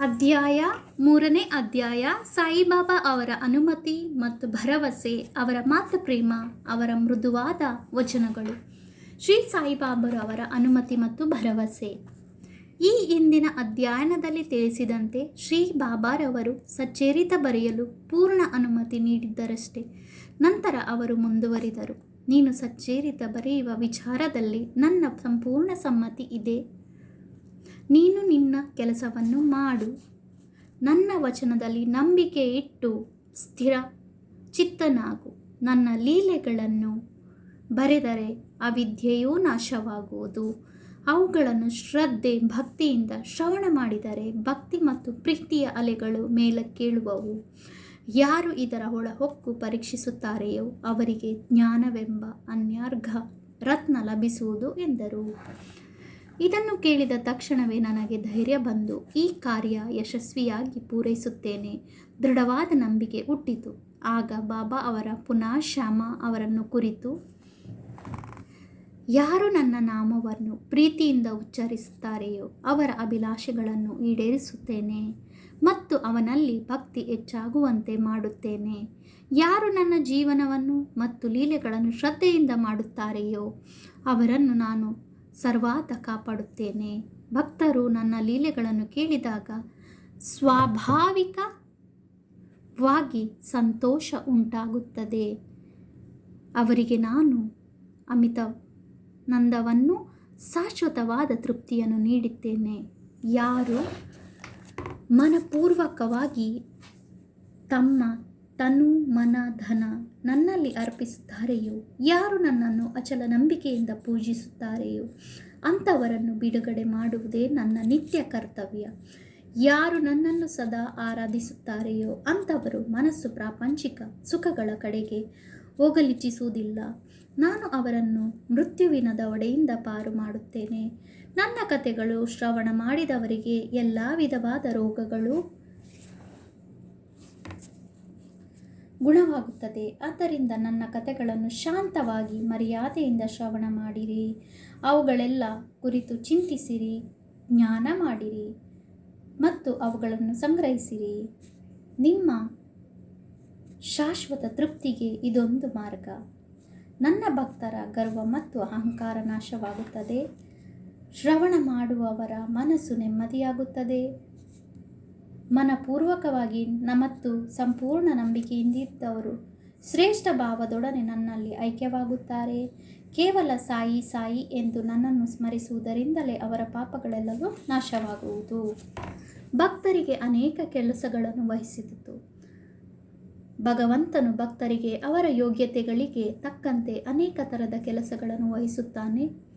ಅಧ್ಯಾಯ ಮೂರನೇ ಅಧ್ಯಾಯ ಸಾಯಿಬಾಬಾ ಅವರ ಅನುಮತಿ ಮತ್ತು ಭರವಸೆ, ಅವರ ಮಾತು ಪ್ರೇಮ ಅವರ ಮೃದುವಾದ ವಚನಗಳು. ಶ್ರೀ ಸಾಯಿಬಾಬರು ಅವರ ಅನುಮತಿ ಮತ್ತು ಭರವಸೆ. ಈ ಇಂದಿನ ಅಧ್ಯಯನದಲ್ಲಿ ತಿಳಿಸಿದಂತೆ ಶ್ರೀ ಬಾಬಾರವರು ಸಚ್ಚೇರಿತ ಬರೆಯಲು ಪೂರ್ಣ ಅನುಮತಿ ನೀಡಿದ್ದರಷ್ಟೇ. ನಂತರ ಅವರು ಮುಂದುವರಿದರು. ನೀನು ಸಚ್ಚೇರಿತ ಬರೆಯುವ ವಿಚಾರದಲ್ಲಿ ನನ್ನ ಸಂಪೂರ್ಣ ಸಮ್ಮತಿ ಇದೆ. ನೀನು ನಿನ್ನ ಕೆಲಸವನ್ನು ಮಾಡು. ನನ್ನ ವಚನದಲ್ಲಿ ನಂಬಿಕೆ ಇಟ್ಟು ಸ್ಥಿರ ಚಿತ್ತನಾಗು. ನನ್ನ ಲೀಲೆಗಳನ್ನು ಬರೆದರೆ ಅವಿದ್ಯೆಯೂ ನಾಶವಾಗುವುದು. ಅವುಗಳನ್ನು ಶ್ರದ್ಧೆ, ಭಕ್ತಿಯಿಂದ ಶ್ರವಣ ಮಾಡಿದರೆ ಭಕ್ತಿ ಮತ್ತು ಪ್ರೀತಿಯ ಅಲೆಗಳು ಮೇಲಕ್ಕೇಳುವವು. ಯಾರು ಇದರ ಒಳಹೊಕ್ಕು ಪರೀಕ್ಷಿಸುತ್ತಾರೆಯೋ ಅವರಿಗೆ ಜ್ಞಾನವೆಂಬ ಅನ್ಯಾರ್ಘ ರತ್ನ ಲಭಿಸುವುದು ಎಂದರು. ಇದನ್ನು ಕೇಳಿದ ತಕ್ಷಣವೇ ನನಗೆ ಧೈರ್ಯ ಬಂದು ಈ ಕಾರ್ಯ ಯಶಸ್ವಿಯಾಗಿ ಪೂರೈಸುತ್ತೇನೆ. ದೃಢವಾದ ನಂಬಿಕೆ ಹುಟ್ಟಿತು. ಆಗ ಬಾಬಾ ಅವರ ಪುನಃ ಶ್ಯಾಮ ಅವರನ್ನು ಕುರಿತು, ಯಾರು ನನ್ನ ನಾಮವನ್ನು ಪ್ರೀತಿಯಿಂದ ಉಚ್ಚರಿಸುತ್ತಾರೆಯೋ ಅವರ ಅಭಿಲಾಷೆಗಳನ್ನು ಈಡೇರಿಸುತ್ತೇನೆ ಮತ್ತು ಅವನಲ್ಲಿ ಭಕ್ತಿ ಹೆಚ್ಚಾಗುವಂತೆ ಮಾಡುತ್ತೇನೆ. ಯಾರು ನನ್ನ ಜೀವನವನ್ನು ಮತ್ತು ಲೀಲೆಗಳನ್ನು ಶ್ರದ್ಧೆಯಿಂದ ಮಾಡುತ್ತಾರೆಯೋ ಅವರನ್ನು ನಾನು ಸರ್ವಾತ ಕಾಪಾಡುತ್ತೇನೆ. ಭಕ್ತರು ನನ್ನ ಲೀಲೆಗಳನ್ನು ಕೇಳಿದಾಗ ಸ್ವಾಭಾವಿಕವಾಗಿ ಸಂತೋಷ ಉಂಟಾಗುತ್ತದೆ. ಅವರಿಗೆ ನಾನು ಅಮಿತ ನಂದವನ್ನು ಶಾಶ್ವತವಾದ ತೃಪ್ತಿಯನ್ನು ನೀಡುತ್ತೇನೆ ಯಾರು ಮನಪೂರ್ವಕವಾಗಿ ತಮ್ಮ ತನು, ಮನ, ಧನ ನನ್ನಲ್ಲಿ ಅರ್ಪಿಸುತ್ತಾರೆಯೋ? ಯಾರು ನನ್ನನ್ನು ಅಚಲ ನಂಬಿಕೆಯಿಂದ ಪೂಜಿಸುತ್ತಾರೆಯೋ? ಅಂಥವರನ್ನು ಬಿಡುಗಡೆ ಮಾಡುವುದೇ ನನ್ನ ನಿತ್ಯ ಕರ್ತವ್ಯ. ಯಾರು ನನ್ನನ್ನು ಸದಾ ಆರಾಧಿಸುತ್ತಾರೆಯೋ? ಅಂಥವರು ಮನಸ್ಸು ಪ್ರಾಪಂಚಿಕ ಸುಖಗಳ ಕಡೆಗೆ ಹೋಗಲಿಚ್ಛಿಸುವುದಿಲ್ಲ ನಾನು ಅವರನ್ನು ಮೃತ್ಯುವಿನದ ಒಡೆಯಿಂದ ಪಾರು ಮಾಡುತ್ತೇನೆ. ನನ್ನ ಕಥೆಗಳು ಶ್ರವಣ ಮಾಡಿದವರಿಗೆ ಎಲ್ಲ ವಿಧವಾದ ರೋಗಗಳು ಗುಣವಾಗುತ್ತದೆ. ಆದ್ದರಿಂದ ನನ್ನ ಕಥೆಗಳನ್ನು ಶಾಂತವಾಗಿ ಮರ್ಯಾದೆಯಿಂದ ಶ್ರವಣ ಮಾಡಿರಿ. ಅವುಗಳೆಲ್ಲ ಕುರಿತು ಚಿಂತಿಸಿರಿ, ಜ್ಞಾನ ಮಾಡಿರಿ ಮತ್ತು ಅವುಗಳನ್ನು ಸಂಗ್ರಹಿಸಿರಿ. ನಿಮ್ಮ ಶಾಶ್ವತ ತೃಪ್ತಿಗೆ ಇದೊಂದು ಮಾರ್ಗ. ನನ್ನ ಭಕ್ತರ ಗರ್ವ ಮತ್ತು ಅಹಂಕಾರ ನಾಶವಾಗುತ್ತದೆ. ಶ್ರವಣ ಮಾಡುವವರ ಮನಸ್ಸು ನೆಮ್ಮದಿಯಾಗುತ್ತದೆ. ಮನಪೂರ್ವಕವಾಗಿ ನಮ್ಮತ್ತು ಮತ್ತು ಸಂಪೂರ್ಣ ನಂಬಿಕೆಯಿಂದಿದ್ದವರು ಶ್ರೇಷ್ಠ ಭಾವದೊಡನೆ ನನ್ನಲ್ಲಿ ಐಕ್ಯವಾಗುತ್ತಾರೆ. ಕೇವಲ ಸಾಯಿ ಸಾಯಿ ಎಂದು ನನ್ನನ್ನು ಸ್ಮರಿಸುವುದರಿಂದಲೇ ಅವರ ಪಾಪಗಳೆಲ್ಲವೂ ನಾಶವಾಗುವುದು. ಭಕ್ತರಿಗೆ ಅನೇಕ ಕೆಲಸಗಳನ್ನು ವಹಿಸಿತು ಭಗವಂತನು ಭಕ್ತರಿಗೆ ಅವರ ಯೋಗ್ಯತೆಗಳಿಗೆ ತಕ್ಕಂತೆ ಅನೇಕ ಥರದ ಕೆಲಸಗಳನ್ನು ವಹಿಸುತ್ತಾನೆ.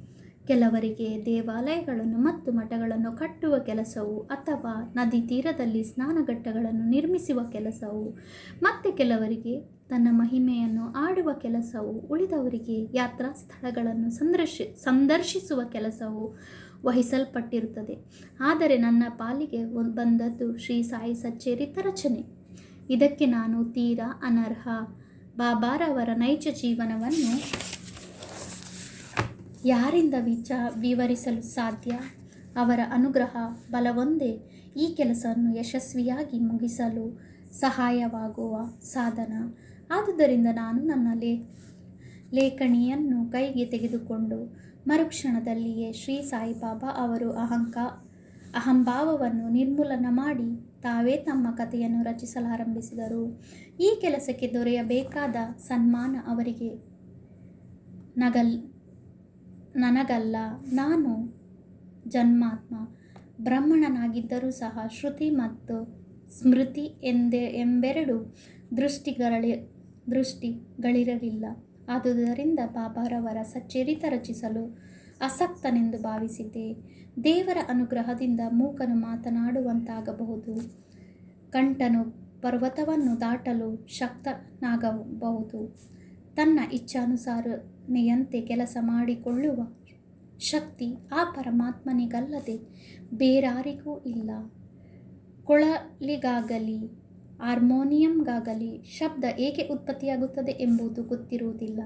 ಕೆಲವರಿಗೆ ದೇವಾಲಯಗಳನ್ನು ಮತ್ತು ಮಠಗಳನ್ನು ಕಟ್ಟುವ ಕೆಲಸವು ಅಥವಾ ನದಿ ತೀರದಲ್ಲಿ ಸ್ನಾನಘಟ್ಟಗಳನ್ನು ನಿರ್ಮಿಸುವ ಕೆಲಸವು, ಮತ್ತು ಕೆಲವರಿಗೆ ತನ್ನ ಮಹಿಮೆಯನ್ನು ಆಡುವ ಕೆಲಸವು, ಉಳಿದವರಿಗೆ ಯಾತ್ರಾ ಸ್ಥಳಗಳನ್ನು ಸಂದರ್ಶಿ, ಸಂದರ್ಶಿಸುವ ಕೆಲಸವು ವಹಿಸಲ್ಪಟ್ಟಿರುತ್ತದೆ. ಆದರೆ ನನ್ನ ಪಾಲಿಗೆ ಬಂದದ್ದು ಶ್ರೀ ಸಾಯಿ ಸಚ್ಚೇರಿತ ರಚನೆ. ಇದಕ್ಕೆ ನಾನು ತೀರಾ ಅನರ್ಹ. ಬಾಬಾರವರ ನೈಜ ಜೀವನವನ್ನು ಯಾರಿಂದ ವಿಚ ವಿವರಿಸಲು ಸಾಧ್ಯ? ಅವರ ಅನುಗ್ರಹ ಬಲವೊಂದೇ ಈ ಕೆಲಸವನ್ನು ಯಶಸ್ವಿಯಾಗಿ ಮುಗಿಸಲು ಸಹಾಯವಾಗುವ ಸಾಧನ. ಆದುದರಿಂದ ನಾನು ನನ್ನ ಲೇ, ಲೇಖಣಿಯನ್ನು ಕೈಗೆ ತೆಗೆದುಕೊಂಡು ಮರುಕ್ಷಣದಲ್ಲಿಯೇ ಶ್ರೀ ಸಾಯಿಬಾಬಾ ಅವರು ಅಹಂಕ, ಅಹಂಭಾವವನ್ನು ನಿರ್ಮೂಲನ ಮಾಡಿ ತಾವೇ ತಮ್ಮ ಕಥೆಯನ್ನು ರಚಿಸಲಾರಂಭಿಸಿದರು. ಈ ಕೆಲಸಕ್ಕೆ ದೊರೆಯಬೇಕಾದ ಸನ್ಮಾನ ಅವರಿಗೆ ನಗಲ್ ನನಗಲ್ಲ, ನಾನು ಜನ್ಮಾತ್ಮ. ಬ್ರಹ್ಮಣನಾಗಿದ್ದರೂ ಸಹ ಶ್ರುತಿ ಮತ್ತು ಸ್ಮೃತಿ ಎಂದೇ ಎಂಬೆರಡು ದೃಷ್ಟಿಗಳಿ ದೃಷ್ಟಿಗಳಿರಲಿಲ್ಲ. ಆದುದರಿಂದ ಬಾಬಾರವರ ಸಚ್ಚರಿತ ರಚಿಸಲು ಅಸಕ್ತನೆಂದು ಭಾವಿಸಿದ್ದೆ. ದೇವರ ಅನುಗ್ರಹದಿಂದ ಮೂಕನು ಮಾತನಾಡುವಂತಾಗಬಹುದು. ಕಂಠನು ಪರ್ವತವನ್ನು ದಾಟಲು ಶಕ್ತನಾಗಬಹುದು. ತನ್ನ ಇಚ್ಛಾನುಸಾರನೆಯಂತೆ ಕೆಲಸ ಮಾಡಿಕೊಳ್ಳುವ ಶಕ್ತಿ ಆ ಪರಮಾತ್ಮನಿಗಲ್ಲದೆ ಬೇರಾರಿಗೂ ಇಲ್ಲ. ಕೊಳಲಿಗಾಗಲಿ, ಹಾರ್ಮೋನಿಯಂಗಾಗಲಿ ಶಬ್ದ ಏಕೆ ಉತ್ಪತ್ತಿಯಾಗುತ್ತದೆ ಎಂಬುದು ಗೊತ್ತಿರುವುದಿಲ್ಲ.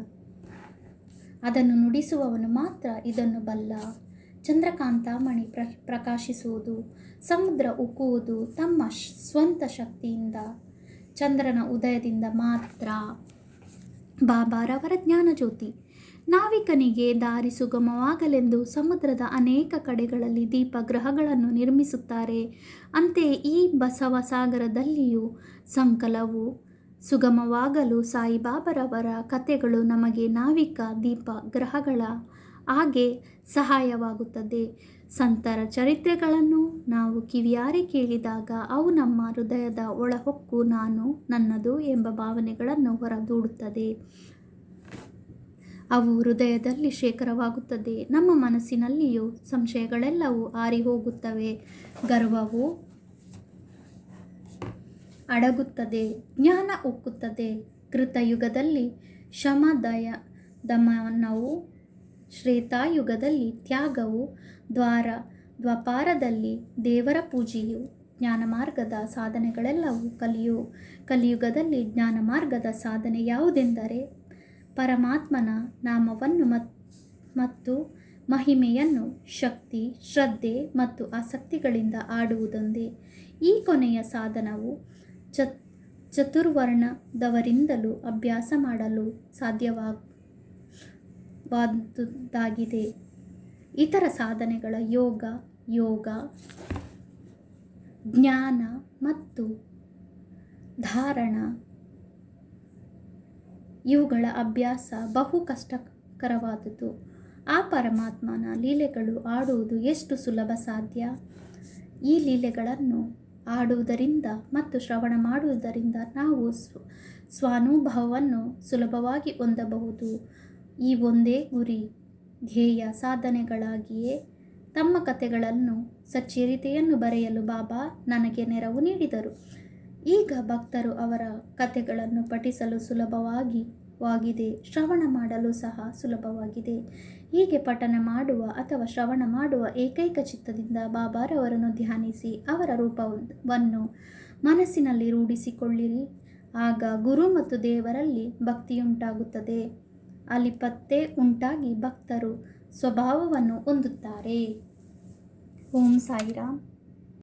ಅದನ್ನು ನುಡಿಸುವವನು ಮಾತ್ರ ಇದನ್ನು ಬಲ್ಲ. ಚಂದ್ರಕಾಂತ ಮಣಿ ಪ್ರ, ಪ್ರಕಾಶಿಸುವುದು, ಸಮುದ್ರ ಉಕ್ಕುವುದು ತಮ್ಮ ಸ್ವಂತ ಶಕ್ತಿಯಿಂದ. ಚಂದ್ರನ ಉದಯದಿಂದ ಮಾತ್ರ. ಬಾಬಾರವರ ಜ್ಞಾನಜ್ಯೋತಿ. ನಾವಿಕನಿಗೆ ದಾರಿ ಸುಗಮವಾಗಲೆಂದು ಸಮುದ್ರದ ಅನೇಕ ಕಡೆಗಳಲ್ಲಿ ದೀಪಗೃಹಗಳನ್ನು ನಿರ್ಮಿಸುತ್ತಾರೆ. ಅಂತೆಯೇ ಈ ಬಸವ ಸಾಗರದಲ್ಲಿಯೂ ಸಂಕಲವು ಸುಗಮವಾಗಲು ಸಾಯಿಬಾಬರವರ ಕಥೆಗಳು ನಮಗೆ ನಾವಿಕ ದೀಪ ಗ್ರಹಗಳ ಹಾಗೆ ಸಹಾಯವಾಗುತ್ತದೆ. ಸಂತರ ಚರಿತ್ರೆಗಳನ್ನು ನಾವು ಕಿವಿಯಾರೆ ಕೇಳಿದಾಗ ಅವು ನಮ್ಮ ಹೃದಯದ ಒಳಹೊಕ್ಕು ನಾನು ನನ್ನದು ಎಂಬ ಭಾವನೆಗಳನ್ನು ಹೊರದೂಡುತ್ತದೆ. ಅವು ಹೃದಯದಲ್ಲಿ ಶೇಖರವಾಗುತ್ತದೆ. ನಮ್ಮ ಮನಸ್ಸಿನಲ್ಲಿಯೂ ಸಂಶಯಗಳೆಲ್ಲವೂ ಆರಿ ಹೋಗುತ್ತವೆ ಗರ್ವವು ಅಡಗುತ್ತದೆ, ಜ್ಞಾನ ಉಕ್ಕುತ್ತದೆ ಕೃತಯುಗದಲ್ಲಿ ಶಮದಯ ದಮನವು, ಶ್ರೇತಾಯುಗದಲ್ಲಿ ತ್ಯಾಗವು, ದ್ವಾರ ದ್ವಾಪಾರದಲ್ಲಿ ದೇವರ ಪೂಜೆಯು ಜ್ಞಾನ ಮಾರ್ಗದ ಸಾಧನೆಗಳೆಲ್ಲವೂ ಕಲಿಯು. ಕಲಿಯುಗದಲ್ಲಿ ಜ್ಞಾನ ಮಾರ್ಗದ ಸಾಧನೆ ಯಾವುದೆಂದರೆ ಪರಮಾತ್ಮನ ನಾಮವನ್ನು ಮತ್, ಮತ್ತು ಮಹಿಮೆಯನ್ನು ಶಕ್ತಿ, ಶ್ರದ್ಧೆ ಮತ್ತು ಆಸಕ್ತಿಗಳಿಂದ ಆಡುವುದೊಂದೇ. ಈ ಕೊನೆಯ ಸಾಧನವು ಚತ್, ಚತುರ್ವರ್ಣದವರಿಂದಲೂ ಅಭ್ಯಾಸ ಮಾಡಲು ಸಾಧ್ಯವಾದದ್ದಾಗಿದೆ ಇತರ ಸಾಧನೆಗಳ ಯೋಗ ಯೋಗ, ಜ್ಞಾನ ಮತ್ತು ಧಾರಣ ಇವುಗಳ ಅಭ್ಯಾಸ ಬಹು ಕಷ್ಟಕರವಾದುದು ಆ ಪರಮಾತ್ಮನ ಲೀಲೆಗಳು ಆಡುವುದು ಎಷ್ಟು ಸುಲಭ ಸಾಧ್ಯ? ಈ ಲೀಲೆಗಳನ್ನು ಆಡುವುದರಿಂದ ಮತ್ತು ಶ್ರವಣ ಮಾಡುವುದರಿಂದ ನಾವು ಸ್ವ, ಸ್ವಾನುಭವವನ್ನು ಸುಲಭವಾಗಿ ಹೊಂದಬಹುದು. ಈ ಒಂದೇ ಗುರಿ, ಧ್ಯೇಯ ಸಾಧನೆಗಳಾಗಿಯೇ ತಮ್ಮ ಕಥೆಗಳನ್ನು ಸಚ್ಚರಿತೆಯನ್ನು ಬರೆಯಲು ಬಾಬಾ ನನಗೆ ನೆರವು ನೀಡಿದರು. ಈಗ ಭಕ್ತರು ಅವರ ಕಥೆಗಳನ್ನು ಪಠಿಸಲು ಸುಲಭವಾಗಿ ವಾಗಿದೆ ಶ್ರವಣ ಮಾಡಲು ಸಹ ಸುಲಭವಾಗಿದೆ. ಹೀಗೆ ಪಠನ ಮಾಡುವ ಅಥವಾ ಶ್ರವಣ ಮಾಡುವ ಏಕೈಕ ಚಿತ್ತದಿಂದ ಬಾಬಾರವರನ್ನು ಧ್ಯಾನಿಸಿ ಅವರ ರೂಪವನ್ನು ಮನಸ್ಸಿನಲ್ಲಿ ರೂಢಿಸಿಕೊಳ್ಳಿರಿ. ಆಗ ಗುರು ಮತ್ತು ದೇವರಲ್ಲಿ ಭಕ್ತಿಯುಂಟಾಗುತ್ತದೆ. ಅಲಿಪತ್ತೆ ಉಂಟಾಗಿ ಭಕ್ತರು ಸ್ವಭಾವವನ್ನು ಹೊಂದುತ್ತಾರೆ. ಓಂ ಸಾಯಿರಾಮ್.